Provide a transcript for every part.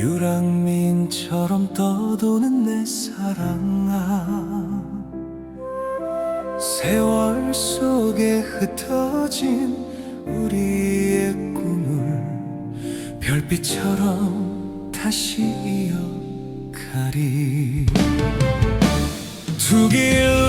유랑민처럼 떠도는 내 사랑아 세월 속에 흩어진 우리의 꿈을 별빛처럼 다시 이어가리. 두길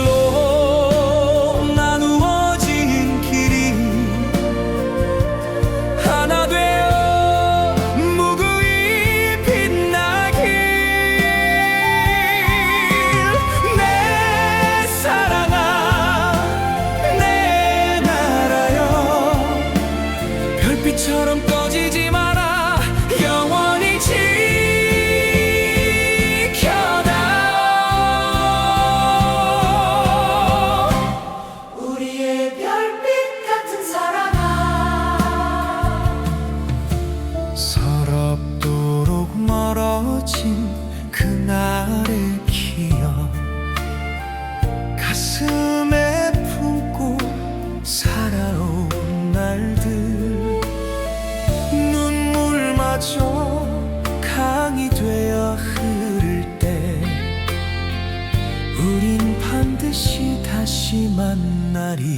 빛처럼 꺼지지 마라. 영원히 지켜다. 우리의 별빛 같은 사랑아. 서럽도록 멀어진 그날의 기억 가슴에 품고 살 만나리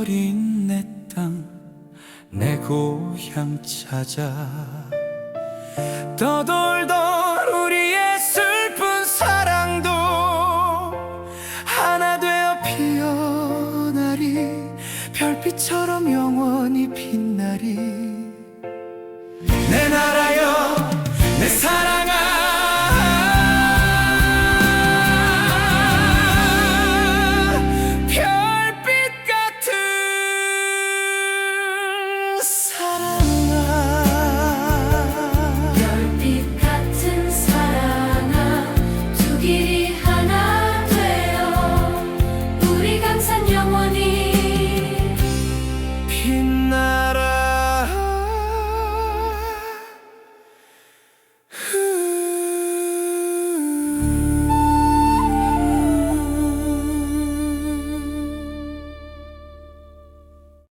어린 내 땅 내 고향 찾아. 떠돌던 우리의 슬픈 사랑도 하나 되어 피어나리 별빛처럼 영원히 빛나리. 내 나라